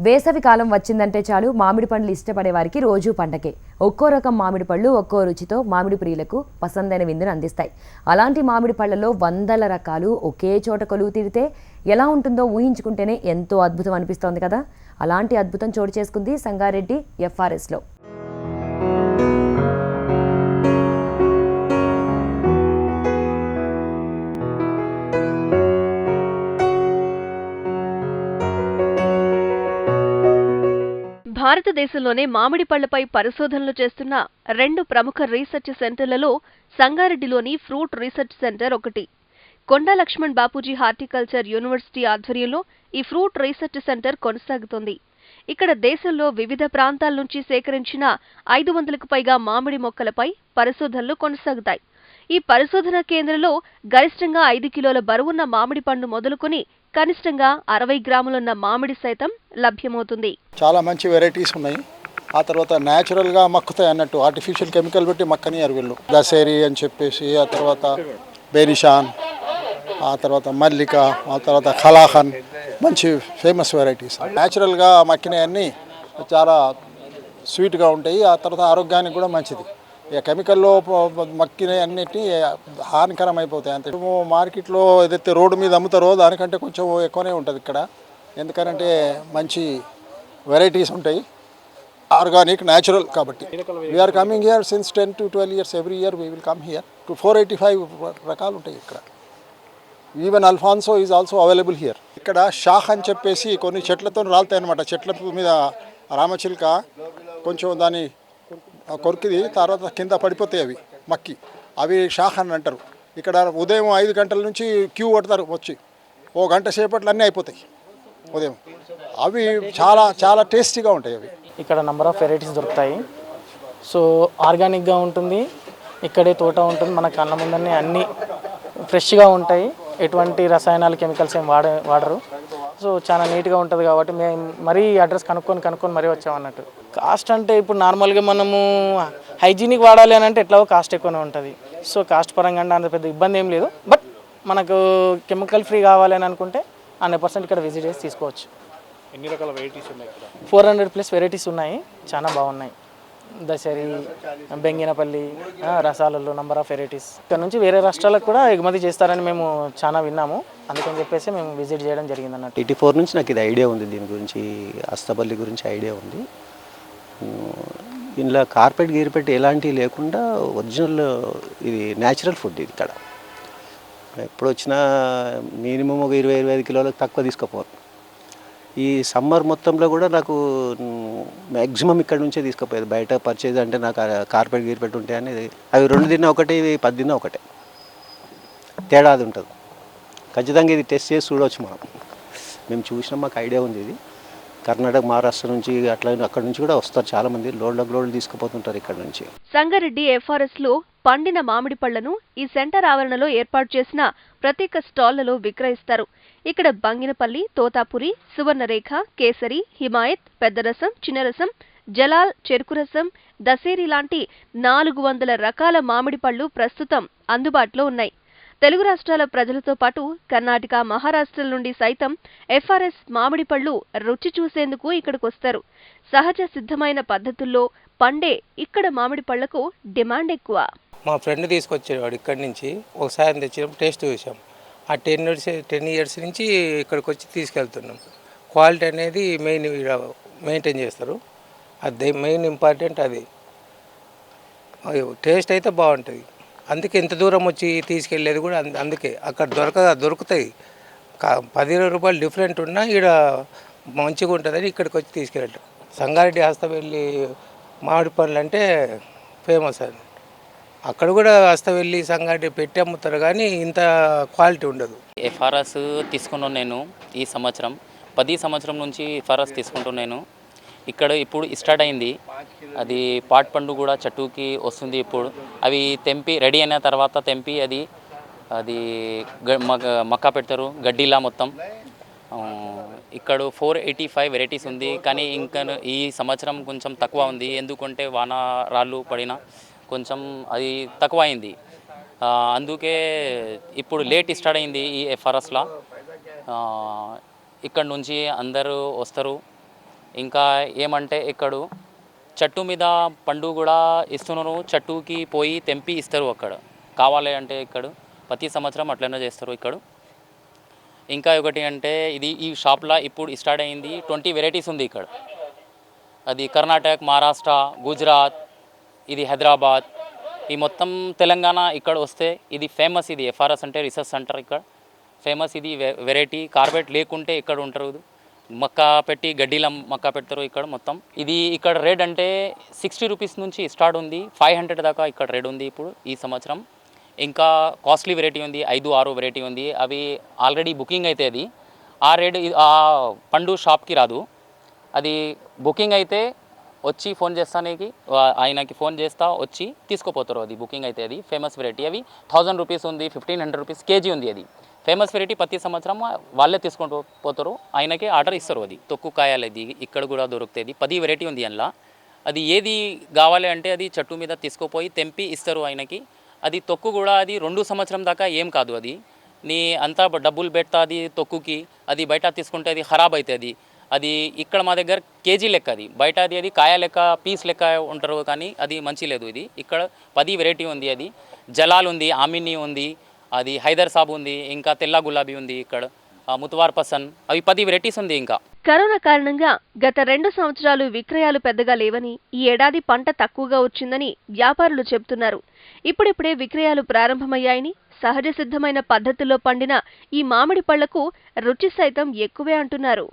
వేసవి కాలం వచ్చిందంటే చాలు మామిడి పండ్లు ఇష్టపడే వారికి రోజూ పండగే. ఒక్కో రకం మామిడి పళ్ళు ఒక్కో రుచితో మామిడి ప్రియులకు పసందైన విందును అందిస్తాయి. అలాంటి మామిడి పళ్ళలో వందల రకాలు ఒకే చోట కొలువు తీరితే ఎలా ఉంటుందో ఊహించుకుంటేనే ఎంతో అద్భుతం అనిపిస్తోంది కదా. అలాంటి అద్భుతం చోటు చేసుకుంది సంగారెడ్డి ఎఫ్ఆర్ఎస్లో. భారతదేశంలోనే మామిడి పళ్ళపై పరిశోధనలు చేస్తున్న రెండు ప్రముఖ రీసెర్చ్ సెంటర్లలో సంగారెడ్డిలోని ఫ్రూట్ రీసెర్చ్ సెంటర్ ఒకటి. కొండా లక్ష్మణ్ బాపూజీ హార్టికల్చర్ యూనివర్సిటీ ఆధ్వర్యంలో ఈ ఫ్రూట్ రీసెర్చ్ సెంటర్ కొనసాగుతోంది. ఇక్కడ దేశంలో వివిధ ప్రాంతాల నుంచి సేకరించిన ఐదు వందలకు పైగా మామిడి మొక్కలపై పరిశోధనలు కొనసాగుతాయి. ఈ పరిశోధన కేంద్రంలో గరిష్టంగా ఐదు కిలోల బరువున్న మామిడి పండు మొదలుకొని కనిష్టంగా అరవై గ్రాములున్న మామిడి సైతం లభ్యమవుతుంది. చాలా మంచి వెరైటీస్ ఉన్నాయి. ఆ తర్వాత న్యాచురల్గా మక్కుతాయి అన్నట్టు ఆర్టిఫిషియల్ కెమికల్ పెట్టి మక్కనియారు వీళ్ళు దసేరి అని చెప్పేసి ఆ తర్వాత బేనిషాన్ ఆ తర్వాత మల్లిక ఆ తర్వాత ఖలాఖన్ మంచి ఫేమస్ వెరైటీస్. న్యాచురల్గా మక్కినవన్నీ చాలా స్వీట్గా ఉంటాయి. ఆ తర్వాత ఆరోగ్యానికి కూడా మంచిది. ఇక కెమికల్లో మక్కిన అన్నిటి హానికరం అయిపోతాయి అంతే. మార్కెట్లో ఏదైతే రోడ్డు మీద అమ్ముతారో దానికంటే కొంచెం ఎక్కువనే ఉంటుంది ఇక్కడ. ఎందుకనంటే మంచి వెరైటీస్ ఉంటాయి. ఆర్గానిక్ న్యాచురల్ కాబట్టి. We're coming here since ten to twelve years every year we will come here to four eighty five రకాలు ఉంటాయి ఇక్కడ. Even Alphonso is also available here ఇక్కడ షాక్ అని చెప్పేసి కొన్ని చెట్లతో రాలుతాయి అనమాట చెట్ల మీద రామచిలుక కొంచెం దాని కొరికిది తర్వాత కింద పడిపోతాయి అవి మక్కి. అవి షాక్ అని అంటారు. ఇక్కడ ఉదయం ఐదు గంటల నుంచి క్యూ పడతారు వచ్చి. ఓ గంట సేపట్లో అన్నీ అయిపోతాయి ఉదయం. అవి చాలా చాలా టేస్టీగా ఉంటాయి అవి. ఇక్కడ నెంబర్ ఆఫ్ వెరైటీస్ దొరుకుతాయి. సో ఆర్గానిక్గా ఉంటుంది ఇక్కడే తోట ఉంటుంది మన కళ్ళ ముందరనే అన్నీ ఫ్రెష్గా ఉంటాయి. ఎటువంటి రసాయనాలు కెమికల్స్ ఏం వాడ వాడరు. సో చాలా నీట్గా ఉంటుంది కాబట్టి మేము మరీ అడ్రస్ కనుక్కొని కనుక్కొని మరీ వచ్చామన్నట్టు. కాస్ట్ అంటే ఇప్పుడు నార్మల్గా మనము హైజీనిక్ వాడాలి అని అంటే ఎట్లాగో కాస్ట్ ఎక్కువనే ఉంటుంది. సో కాస్ట్ పరంగా అంటే అంత పెద్ద ఇబ్బంది ఏం లేదు. బట్ మనకు కెమికల్ ఫ్రీ కావాలి అని అనుకుంటే హండ్రెడ్ పర్సెంట్ ఇక్కడ విజిట్ చేసి తీసుకోవచ్చు. ఎన్ని రకాల వెరైటీస్ ఉన్నాయి ఇక్కడ? ఫోర్ హండ్రెడ్ ప్లస్ వెరైటీస్ ఉన్నాయి. చాలా బాగున్నాయి. దశరి బెంగినపల్లి రసాలలో నంబర్ ఆఫ్ వెరైటీస్ ఇక్కడ నుంచి వేరే రాష్ట్రాలకు కూడా ఎగుమతి చేస్తారని మేము చాలా విన్నాము. అందుకని చెప్పేసి మేము విజిట్ చేయడం జరిగింది అన్నట్టు ఎయిటీ ఫోర్ నుంచి నాకు ఇది ఐడియా ఉంది. దీని గురించి అస్తపల్లి గురించి ఐడియా ఉంది. ఇందులో కార్పెట్ గీర్పెట్ ఎలాంటివి లేకుండా ఒరిజినల్ ఇది న్యాచురల్ ఫుడ్ ఇది ఇక్కడ. ఎప్పుడు వచ్చినా మినిమం ఒక ఇరవై ఇరవై ఐదు కిలోలకు తక్కువ తీసుకుపోరు ఈ సమ్మర్ మొత్తంలో కూడా నాకు మ్యాక్సిమం ఇక్కడ నుంచే తీసుకుపోయేది. బయట పర్చేజ్ అంటే నాకు కార్పెట్ గీర్పెట్ ఉంటాయి అనేది అవి రెండు తిన్నా ఒకటే ఇది పది తిన్నా ఒకటే. తేడా అది ఉంటుంది. ఖచ్చితంగా ఇది టెస్ట్ చేసి చూడవచ్చు మనం. మేము చూసినాం మాకు ఐడియా ఉంది ఇది. కర్ణాటక మహారాష్ట్ర నుంచి అట్లా అక్కడ నుంచి కూడా వస్తారు చాలా మంది లోడ్లకు లోడ్లు తీసుకుపోతుంటారు ఇక్కడ నుంచి. సంగారెడ్డి ఎఫ్ఆర్ఎస్లో పండిన మామిడి పళ్ళను ఈ సెంటర్ ఆవరణలో ఏర్పాటు చేసిన ప్రత్యేక స్టాళ్ళలో విక్రయిస్తారు. ఇక్కడ బంగినపల్లి తోతాపురి సువర్ణరేఖ కేసరి హిమాయత్ పెద్దరసం చిన్నరసం జలాల్ చెరుకురసం దసేరి లాంటి నాలుగు వందల రకాల మామిడి పళ్ళు ప్రస్తుతం అందుబాటులో ఉన్నాయి. తెలుగు రాష్ట్రాల ప్రజలతో పాటు కర్ణాటక మహారాష్ట్రల నుండి సైతం ఎఫ్ఆర్ఎస్ మామిడి పళ్ళు రుచి చూసేందుకు ఇక్కడికొస్తారు సహజ సిద్ధమైన పద్ధతుల్లో పండే ఇక్కడ మామిడి పళ్ళకు డిమాండ్ ఎక్కువ. మా ఫ్రెండ్ తీసుకొచ్చేవాడు ఇక్కడి నుంచి. ఒకసారి తెచ్చినప్పుడు టేస్ట్ చూసాం. ఆ టెన్ ఇయర్స్ టెన్ ఇయర్స్ నుంచి ఇక్కడికి వచ్చి తీసుకెళ్తున్నాం. క్వాలిటీ అనేది మెయిన్ మెయింటైన్ చేస్తారు. అది మెయిన్ ఇంపార్టెంట్ అది. టేస్ట్ అయితే బాగుంటుంది. అందుకే ఇంత దూరం వచ్చి తీసుకెళ్ళేది కూడా అందుకే. అక్కడ దొరక దొరుకుతాయి. కా- పది రూపాయలు డిఫరెంట్ ఉన్నా ఇక్కడ మంచిగా ఉంటుందని ఇక్కడికి వచ్చి తీసుకెళ్ళటం. సంగారెడ్డి హస్తవెల్లి మామిడి పండ్లు అంటే ఫేమస్ అది. అక్కడ కూడా హస్తవెల్లి సంగారెడ్డి పెట్టి అమ్ముతారు కానీ ఇంత క్వాలిటీ ఉండదు. ఎఫ్ఆర్ఎస్ తీసుకున్నాను నేను ఈ సంవత్సరం. పది సంవత్సరం నుంచి ఎఫ్ఆర్ఎస్ తీసుకుంటున్నాను ఇక్కడ ఇప్పుడు స్టార్ట్ అయింది. అది పాట్ పండు కూడా చట్టుకి వస్తుంది ఇప్పుడు. అవి తెంపి రెడీ అయిన తర్వాత తెంపి అది అది గ- మక్క పెడతారు గడ్డిలా మొత్తం. ఇక్కడ ఫోర్ ఎయిటీ ఫైవ్ వెరైటీస్ ఉంది. కానీ ఇంకా ఈ సంవత్సరం కొంచెం తక్కువ ఉంది. ఎందుకంటే వాన రాళ్ళు పడిన కొంచెం అది తక్కువ అయింది అందుకే ఇప్పుడు లేట్ స్టార్ట్ అయింది ఈ ఎఫ్ఆర్ఎస్లో ఇక్కడ నుంచి అందరూ వస్తారు. ఇంకా ఏమంటే ఇక్కడ చెట్టు మీద పండు కూడా ఇస్తున్నారు. చెట్టుకి పోయి తెంపి ఇస్తారు అక్కడ. కావాలి అంటే ఇక్కడ ప్రతి సంవత్సరం అట్లనే చేస్తారు ఇక్కడ. ఇంకా ఒకటి అంటే ఇది ఈ షాప్లో ఇప్పుడు స్టార్ట్ అయింది. ట్వంటీ వెరైటీస్ ఉంది ఇక్కడ. అది కర్ణాటక మహారాష్ట్ర గుజరాత్ ఇది హైదరాబాద్. ఈ మొత్తం తెలంగాణ ఇక్కడ వస్తే ఇది ఫేమస్ ఇది. ఎఫ్ఆర్ఎస్ అంటే రీసెర్చ్ సెంటర్ ఇక్కడ. ఫేమస్ ఇది వెరైటీ కార్బెట్ లేకుంటే ఇక్కడ ఉంటారు? మక్క పెట్టి గడ్డీల మక్కా పెడతారు ఇక్కడ మొత్తం. ఇది ఇక్కడ రేట్ అంటే సిక్స్టీ రూపీస్ నుంచి స్టార్ట్ ఉంది. ఫైవ్ హండ్రెడ్ దాకా ఇక్కడ రేట్ ఉంది ఇప్పుడు ఈ సంవత్సరం. ఇంకా కాస్ట్లీ వెరైటీ ఉంది ఐదు ఆరు వెరైటీ ఉంది. అవి ఆల్రెడీ బుకింగ్ అయితే అది. ఆ రేట్ ఆ పండు షాప్కి రాదు. అది బుకింగ్ అయితే వచ్చి ఫోన్ చేస్తానికి ఆయనకి ఫోన్ చేస్తా వచ్చి తీసుకుపోతారు. అది బుకింగ్ అయితే అది. Famous variety. అవి థౌజండ్ రూపీస్ ఉంది ఫిఫ్టీన్ హండ్రెడ్ రూపీస్ కేజీ ఉంది అది. ఫేమస్ వెరైటీ ప్రతి సంవత్సరం వాళ్ళే తీసుకుంటూ పోతారు. ఆయనకి ఆర్డర్ ఇస్తారు అది. తొక్కు కాయాలి ఇక్కడ కూడా దొరుకుతుంది పది వెరైటీ ఉంది అందులో. అది ఏది కావాలి అంటే అది చెట్టు మీద తీసుకుపోయి తెంపి ఇస్తారు ఆయనకి. అది తొక్కు కూడా అది రెండు సంవత్సరం దాకా ఏం కాదు అది. నీ అంతా డబ్బులు పెడతా అది తొక్కుకి. అది బయట తీసుకుంటే అది ఖరాబ్ అవుతుంది అది. ఇక్కడ మా దగ్గర కేజీ లెక్క అది. బయట అది అది కాయ లెక్క పీస్ లెక్క ఉంటారు కానీ అది మంచి లేదు ఇది. ఇక్కడ పది వెరైటీ ఉంది అది. జలాల్ ఉంది ఆమిని ఉంది అది హైదర్ సాబ్ ఉంది ఇంకా తెల్ల గులాబీ ఉంది ఇక్కడ. ముతువార్ పసన్ అవి పది వెరైటీస్ ఉంది ఇంకా. కరోనా కారణంగా గత రెండు సంవత్సరాలు విక్రయాలు పెద్దగా లేవని ఈ ఏడాది పంట తక్కువగా వచ్చిందని వ్యాపారులు చెబుతున్నారు. ఇప్పుడిప్పుడే విక్రయాలు ప్రారంభమయ్యాయని సహజ సిద్ధమైన పద్ధతిలో పండిన ఈ మామిడి పళ్ళకు రుచి సైతం ఎక్కువే అంటున్నారు.